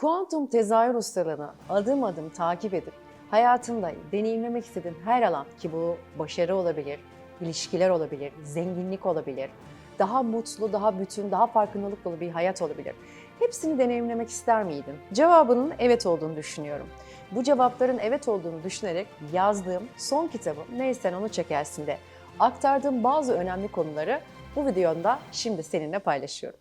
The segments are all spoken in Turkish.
Kuantum tezahür ustalığını adım adım takip edip hayatında deneyimlemek istediğin her alan ki bu başarı olabilir, ilişkiler olabilir, zenginlik olabilir, daha mutlu, daha bütün, daha farkındalık dolu bir hayat olabilir. Hepsini deneyimlemek ister miydin? Cevabının evet olduğunu düşünüyorum. Bu cevapların evet olduğunu düşünerek yazdığım son kitabım Neysen Onu Çekersin de aktardığım bazı önemli konuları bu videomda şimdi seninle paylaşıyorum.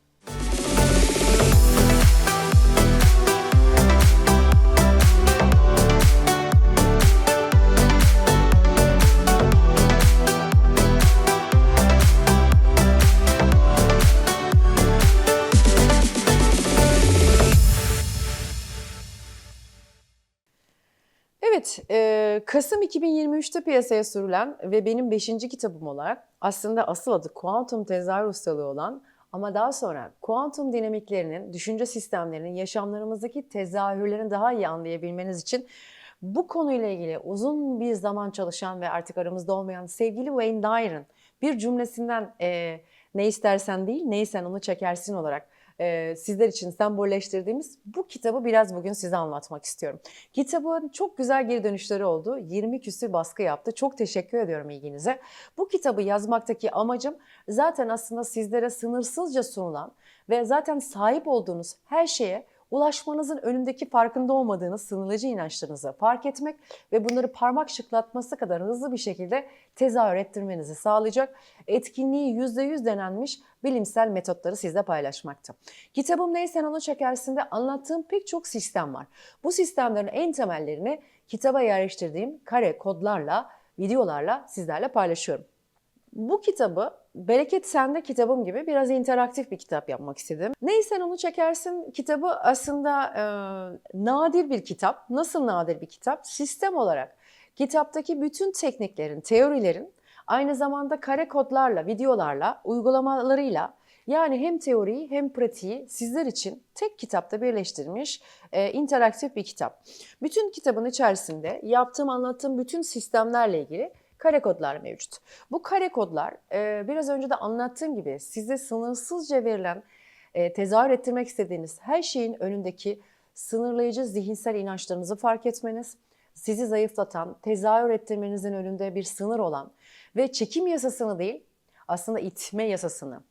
Evet, e, Kasım 2023'te piyasaya sürülen ve benim 5. kitabım olarak aslında asıl adı kuantum tezahür ustalığı olan ama daha sonra kuantum dinamiklerinin, düşünce sistemlerinin, yaşamlarımızdaki tezahürlerini daha iyi anlayabilmeniz için bu konuyla ilgili uzun bir zaman çalışan ve artık aramızda olmayan sevgili Wayne Dyer'ın bir cümlesinden e, ne istersen değil, neysen onu çekersin olarak e, sizler için sembolleştirdiğimiz bu kitabı biraz bugün size anlatmak istiyorum. Kitabın çok güzel geri dönüşleri oldu. 20 küsür baskı yaptı. Çok teşekkür ediyorum ilginize. Bu kitabı yazmaktaki amacım zaten aslında sizlere sınırsızca sunulan ve zaten sahip olduğunuz her şeye ulaşmanızın önündeki farkında olmadığınız sınırlayıcı inançlarınızı fark etmek ve bunları parmak şıklatması kadar hızlı bir şekilde tezahür ettirmenizi sağlayacak etkinliği %100 denenmiş bilimsel metotları sizle paylaşmakta. Kitabım Neysen Onu Çekersin'de anlattığım pek çok sistem var. Bu sistemlerin en temellerini kitaba yerleştirdiğim kare kodlarla, videolarla sizlerle paylaşıyorum. Bu kitabı Bereket Sende kitabım gibi biraz interaktif bir kitap yapmak istedim. Neysen onu çekersin kitabı aslında e, nadir bir kitap. Nasıl nadir bir kitap? Sistem olarak kitaptaki bütün tekniklerin, teorilerin aynı zamanda kare kodlarla, videolarla, uygulamalarıyla yani hem teoriyi hem pratiği sizler için tek kitapta birleştirilmiş e, interaktif bir kitap. Bütün kitabın içerisinde yaptığım, anlattığım bütün sistemlerle ilgili kare kodlar mevcut. Bu kare kodlar e, biraz önce de anlattığım gibi size sınırsızca verilen e, tezahür ettirmek istediğiniz her şeyin önündeki sınırlayıcı zihinsel inançlarınızı fark etmeniz, sizi zayıflatan, tezahür ettirmenizin önünde bir sınır olan ve çekim yasasını değil aslında itme yasasını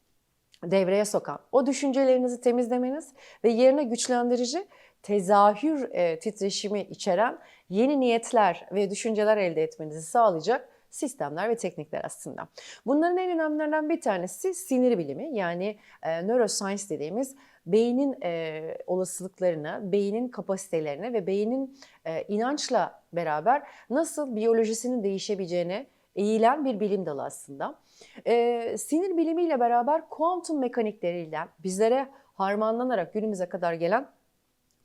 devreye sokan o düşüncelerinizi temizlemeniz ve yerine güçlendirici tezahür e, titreşimi içeren yeni niyetler ve düşünceler elde etmenizi sağlayacak sistemler ve teknikler aslında. Bunların en önemlilerinden bir tanesi sinir bilimi yani e, neuroscience dediğimiz beynin e, olasılıklarını, beynin kapasitelerini ve beynin e, inançla beraber nasıl biyolojisinin değişebileceğini eğilen bir bilim dalı aslında. E, sinir bilimiyle beraber kuantum mekanikleriyle bizlere harmanlanarak günümüze kadar gelen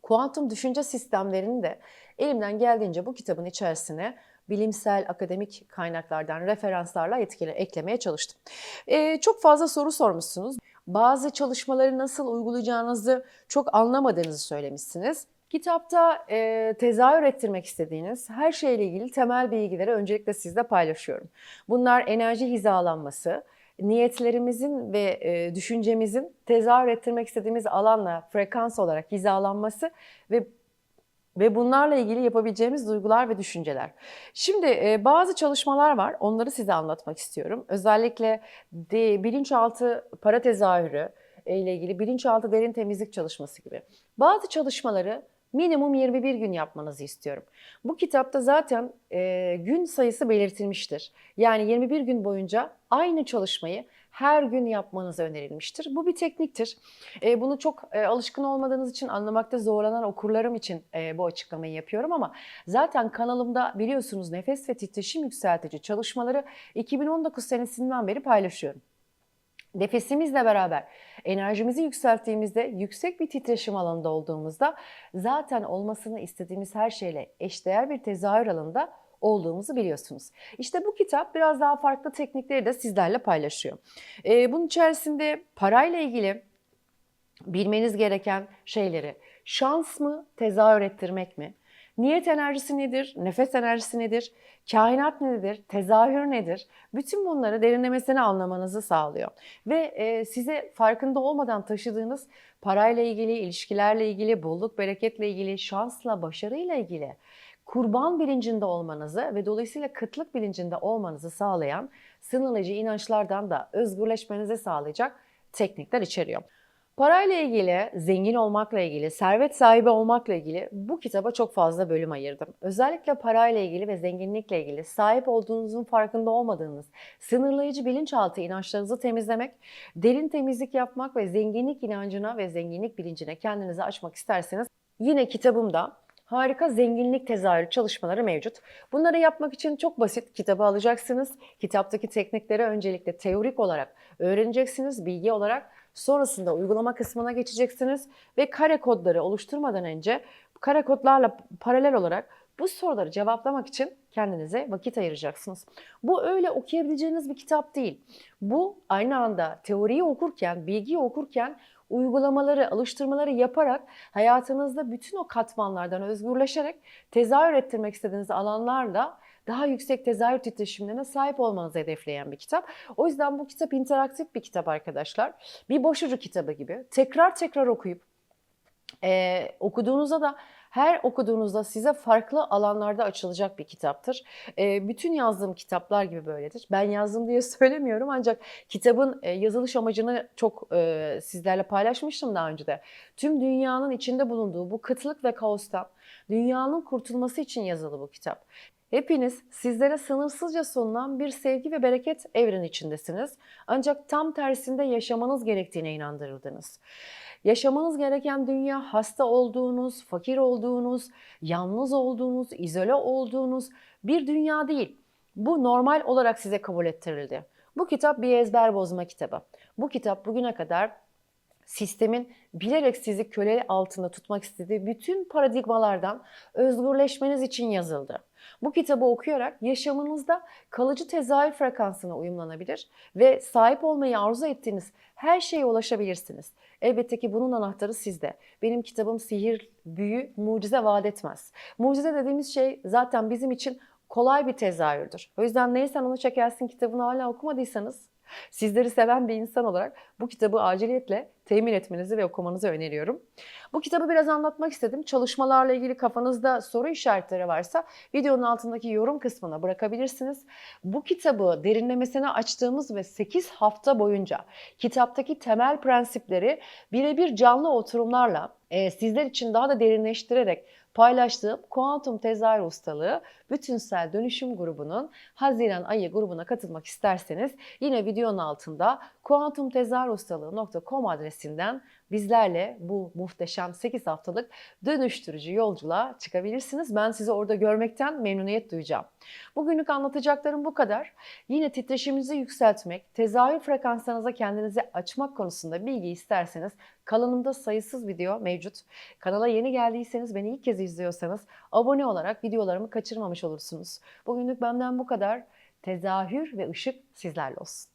kuantum düşünce sistemlerini de elimden geldiğince bu kitabın içerisine bilimsel, akademik kaynaklardan referanslarla etkili eklemeye çalıştım. Ee, çok fazla soru sormuşsunuz. Bazı çalışmaları nasıl uygulayacağınızı çok anlamadığınızı söylemişsiniz. Kitapta e, tezahür ettirmek istediğiniz her şeyle ilgili temel bilgileri öncelikle sizle paylaşıyorum. Bunlar enerji hizalanması, niyetlerimizin ve e, düşüncemizin tezahür ettirmek istediğimiz alanla frekans olarak hizalanması ve ve bunlarla ilgili yapabileceğimiz duygular ve düşünceler. Şimdi e, bazı çalışmalar var. Onları size anlatmak istiyorum. Özellikle de, bilinçaltı para tezahürü e, ile ilgili bilinçaltı derin temizlik çalışması gibi. Bazı çalışmaları minimum 21 gün yapmanızı istiyorum. Bu kitapta zaten e, gün sayısı belirtilmiştir. Yani 21 gün boyunca aynı çalışmayı her gün yapmanız önerilmiştir. Bu bir tekniktir. E, bunu çok e, alışkın olmadığınız için anlamakta zorlanan okurlarım için e, bu açıklamayı yapıyorum ama zaten kanalımda biliyorsunuz nefes ve titreşim yükseltici çalışmaları 2019 senesinden beri paylaşıyorum. Nefesimizle beraber enerjimizi yükselttiğimizde, yüksek bir titreşim alanında olduğumuzda zaten olmasını istediğimiz her şeyle eşdeğer bir tezahür alanında olduğumuzu biliyorsunuz. İşte bu kitap biraz daha farklı teknikleri de sizlerle paylaşıyor. Ee, bunun içerisinde parayla ilgili bilmeniz gereken şeyleri şans mı, tezahür ettirmek mi? Niyet enerjisi nedir? Nefes enerjisi nedir? Kainat nedir? Tezahür nedir? Bütün bunları derinlemesine anlamanızı sağlıyor. Ve e, size farkında olmadan taşıdığınız parayla ilgili, ilişkilerle ilgili, bolluk bereketle ilgili, şansla, başarıyla ilgili kurban bilincinde olmanızı ve dolayısıyla kıtlık bilincinde olmanızı sağlayan sınırlayıcı inançlardan da özgürleşmenizi sağlayacak teknikler içeriyor. Parayla ilgili, zengin olmakla ilgili, servet sahibi olmakla ilgili bu kitaba çok fazla bölüm ayırdım. Özellikle parayla ilgili ve zenginlikle ilgili sahip olduğunuzun farkında olmadığınız sınırlayıcı bilinçaltı inançlarınızı temizlemek, derin temizlik yapmak ve zenginlik inancına ve zenginlik bilincine kendinizi açmak isterseniz yine kitabımda harika zenginlik tezahürü çalışmaları mevcut. Bunları yapmak için çok basit kitabı alacaksınız. Kitaptaki teknikleri öncelikle teorik olarak öğreneceksiniz, bilgi olarak. Sonrasında uygulama kısmına geçeceksiniz ve kare kodları oluşturmadan önce kare kodlarla paralel olarak bu soruları cevaplamak için kendinize vakit ayıracaksınız. Bu öyle okuyabileceğiniz bir kitap değil. Bu aynı anda teoriyi okurken, bilgiyi okurken uygulamaları, alıştırmaları yaparak hayatınızda bütün o katmanlardan özgürleşerek tezahür ettirmek istediğiniz alanlarla daha yüksek tezahür titreşimlerine sahip olmanızı hedefleyen bir kitap. O yüzden bu kitap interaktif bir kitap arkadaşlar. Bir boşucu kitabı gibi. Tekrar tekrar okuyup e, okuduğunuzda da her okuduğunuzda size farklı alanlarda açılacak bir kitaptır. E, bütün yazdığım kitaplar gibi böyledir. Ben yazdım diye söylemiyorum ancak kitabın e, yazılış amacını çok e, sizlerle paylaşmıştım daha önce de. Tüm dünyanın içinde bulunduğu bu kıtlık ve kaostan dünyanın kurtulması için yazılı bu kitap. Hepiniz sizlere sınırsızca sunulan bir sevgi ve bereket evreni içindesiniz. Ancak tam tersinde yaşamanız gerektiğine inandırıldınız. Yaşamanız gereken dünya hasta olduğunuz, fakir olduğunuz, yalnız olduğunuz, izole olduğunuz bir dünya değil. Bu normal olarak size kabul ettirildi. Bu kitap bir ezber bozma kitabı. Bu kitap bugüne kadar sistemin bilerek sizi köle altında tutmak istediği bütün paradigmalardan özgürleşmeniz için yazıldı. Bu kitabı okuyarak yaşamınızda kalıcı tezahür frekansına uyumlanabilir ve sahip olmayı arzu ettiğiniz her şeye ulaşabilirsiniz. Elbette ki bunun anahtarı sizde. Benim kitabım sihir, büyü, mucize vaat etmez. Mucize dediğimiz şey zaten bizim için kolay bir tezahürdür. O yüzden neysen onu çekersin kitabını hala okumadıysanız Sizleri seven bir insan olarak bu kitabı aciliyetle temin etmenizi ve okumanızı öneriyorum. Bu kitabı biraz anlatmak istedim. Çalışmalarla ilgili kafanızda soru işaretleri varsa videonun altındaki yorum kısmına bırakabilirsiniz. Bu kitabı derinlemesine açtığımız ve 8 hafta boyunca kitaptaki temel prensipleri birebir canlı oturumlarla e, sizler için daha da derinleştirerek paylaştığım kuantum tezahür ustalığı bütünsel dönüşüm grubunun Haziran ayı grubuna katılmak isterseniz yine videonun altında kuantumtezahürustalığı.com adresinden bizlerle bu muhteşem 8 haftalık dönüştürücü yolculuğa çıkabilirsiniz. Ben sizi orada görmekten memnuniyet duyacağım. Bugünlük anlatacaklarım bu kadar. Yine titreşiminizi yükseltmek, tezahür frekanslarınıza kendinizi açmak konusunda bilgi isterseniz kanalımda sayısız video mevcut. Kanala yeni geldiyseniz, beni ilk kez izliyorsanız abone olarak videolarımı kaçırmamış olursunuz. Bugünlük benden bu kadar. Tezahür ve ışık sizlerle olsun.